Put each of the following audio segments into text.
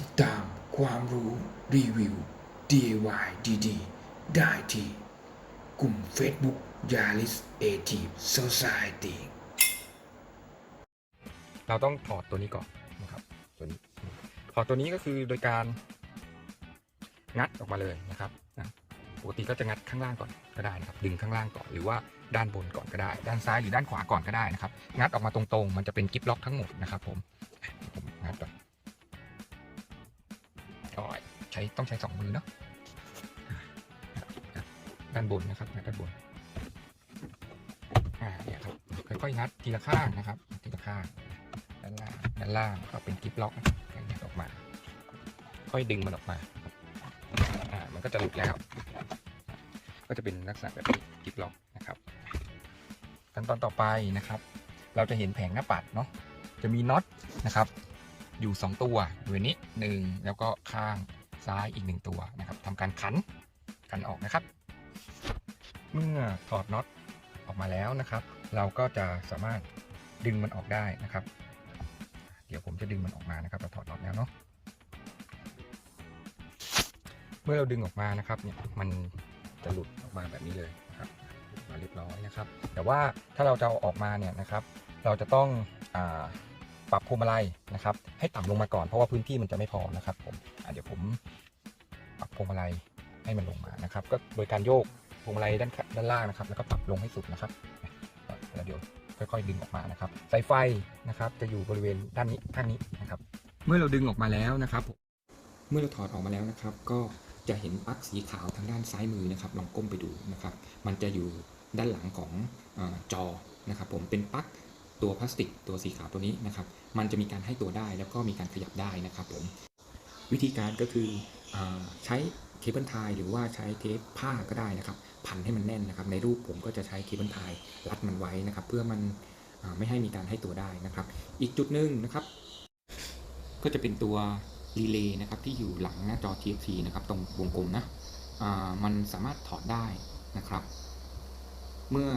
ติดตามความรู้รีวิว DIY ดีๆ ได้ที่ กลุ่ม Facebook Yaris a t i v Society เราต้องถอดตัวนี้ก่อนนะครับตัวนี้ถอดตัวนี้ก็คือโดยการงัดออกมาเลยนะครับปกติก็จะงัดข้างล่างก่อนก็ได้นะครับ ดึงข้างล่างก่อนหรือว่าด้านบนก่อนก็ได้ ด้านซ้ายหรือด้านขวาก่อนก็ได้นะครับ งัดออกมาตรงๆ มันจะเป็นกิฟล็อกทั้งหมดนะครับผมผม งัดก่อนอ๋อใช้ต้องใช้สองมือเนาะด้านบนนะครับด้านบนอ่าเนี่ยครับค่อยๆงัดทีละข้างนะครับ ทีละข้างด้านล่างด้านล่างก็เป็นกิฟล็อกอย่างนี้ออกมา ค่อยดึงมันออกมาอ่ามันก็จะหลุดแล้ว ก็จะเป็นลักษณะแบบนี้กิฟล็อกนะครับขั้นตอนต่อไปนะครับ เราจะเห็นแผงหน้าปัดเนาะจะมีน็อตนะครับ อยู่ 2 ตัวบริเวณนี้หนึ่งแล้วก็ข้างซ้ายอีกหนึ่งตัวนะครับทำการขันขันออกนะครับ เมื่อถอดน็อตออกมาแล้วนะครับ เราก็จะสามารถดึงมันออกได้นะครับ เดี๋ยวผมจะดึงมันออกมานะครับเราถอดน็อตแล้วเนาะเมื่อเราดึงออกมานะครับเนี่ยมันจะหลุดออกมาแบบนี้เลยนะครับมาเรียบร้อยนะครับ แต่ว่าถ้าเราจะเอาออกมาเนี่ยนะครับ เราจะต้องอา ปรับพวงมาลัยนะครับ ให้ต่ำลงมาก่อนเพราะว่าพื้นที่มันจะไม่พอนะครับผมเดี๋ยวผมปรับพวงมาลัยให้มันลงมานะครับ ก็โดยการโยกพวงมาลัยด้านด้านล่างนะครับ แล้วก็ปรับลงให้สุดนะครับแล้วเดี๋ยวค่อยๆดึงออกมานะครับสายไฟนะครับ จะอยู่บริเวณด้านนี้ข้างนี้นะครับ เมื่อเราดึงออกมาแล้วนะครับ เมื่อเราถอดออกมาแล้วนะครับ ก็จะเห็นปลั๊กสีขาวทางด้านซ้ายมือนะครับ ลองก้มไปดูนะครับ มันจะอยู่ด้านหลังของอจอนะครับ ผมเป็นปลั๊ก ตัวพลาสติกตัวสีขาวตัวนี้นะครับ มันจะมีการให้ตัวได้แล้วก็มีการขยับได้นะครับผม วิธีการก็คืออใช้เคเบิลไทยหรือว่าใช้เทปผ้าก็ได้นะครับ พันให้มันแน่นนะครับ ในรูปผมก็จะใช้เคเบิลไทยรัดมันไว้นะครับ เพื่อมันไม่ให้มีการให้ตัวได้นะครับ อีกจุดหนึ่งนะครับ ก็จะเป็นตัวรีเลย์นะครับที่อยู่หลังหน้าจอ TFT นะครับตรงวงกลมนะมันสามารถถอดได้นะครับ เมื่อ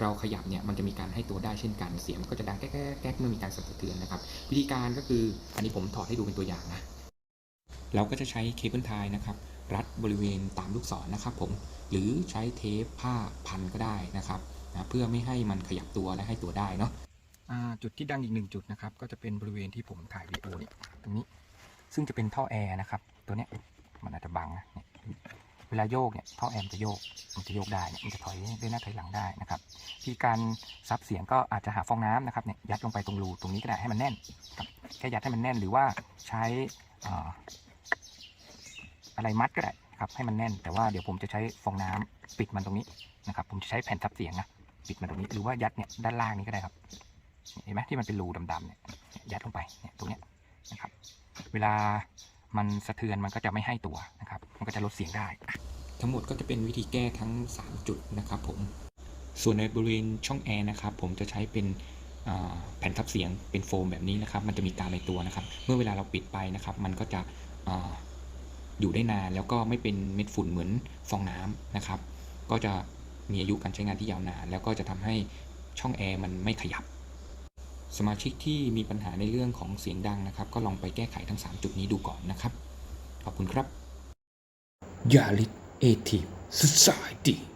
เราขยับเนี่ยมันจะมีการให้ตัวได้เช่นกันเสียงมันก็จะดังแก๊กแก๊กแก๊กเมื่อมีการสั่นสะเทือนนะครับ วิธีการก็คืออันนี้ผมถอดให้ดูเป็นตัวอย่างนะเราก็จะใช้เคเบิลไทยนะครับ รัดบริเวณตามลูกศรนะครับ ผมหรือใช้เทปผ้าพันก็ได้นะครับนะเพื่อไม่ให้มันขยับตัวและให้ตัวได้เนาะจุดที่ดังอีกหนึ่งจุดนะครับ ก็จะเป็นบริเวณที่ผมถ่ายวีดีโอนี่ตรงนี้ ซึ่งจะเป็นท่อแอร์นะครับ ตัวเนี้ยมันอาจจะบังนะเนี่ยเวลาโยกเนี่ยท่อแอมจะโยก มันจะโยกได้เนี่ยมันจะถอยได้หน้าถอยหลังได้นะครับที่การซับเสียงก็อาจจะหาฟองน้ำนะครับเนี่ยยัดลงไปตรงรูตรงนี้ก็ได้ให้มันแน่นแค่ยัดให้มันแน่นหรือว่าใช้อ่าอะไรมัดก็ได้ครับให้มันแน่น แต่ว่าเดี๋ยวผมจะใช้ฟองน้ำปิดมันตรงนี้นะครับผมจะใช้แผ่นซับเสียงนะปิดมันตรงนี้หรือว่ายัดเนี่ยด้านล่างนี้ก็ได้ครับเห็นไหมที่มันเป็นรูดำๆเนี่ยยัดลงไปเนี่ยตรงเนี้ยนะครับ เวลามันสะเทือนมันก็จะไม่ให้ตัวนะครับ มันก็จะลดเสียงได้ ทั้งหมดก็จะเป็นวิธีแก้ทั้ง 3 จุดนะครับผม ส่วนในบริเวณช่องแอร์นะครับผมจะใช้เป็นแผ่นทับเสียงเป็นโฟมแบบนี้นะครับ มันจะมีกาในตัวนะครับ เมื่อเวลาเราปิดไปนะครับ มันก็จะอยู่ได้นานแล้วก็ไม่เป็นเม็ดฝุ่นเหมือนฟองน้ำนะครับ ก็จะมีอายุการใช้งานที่ยาวนาน แล้วก็จะทำให้ช่องแอร์มันไม่ขยับ สมาชิกที่มีปัญหาในเรื่องของเสียงดังนะครับ ก็ลองไปแก้ไขทั้ง 3 จุดนี้ดูก่อนนะครับ ขอบคุณครับ อย่าลิด 80 Society。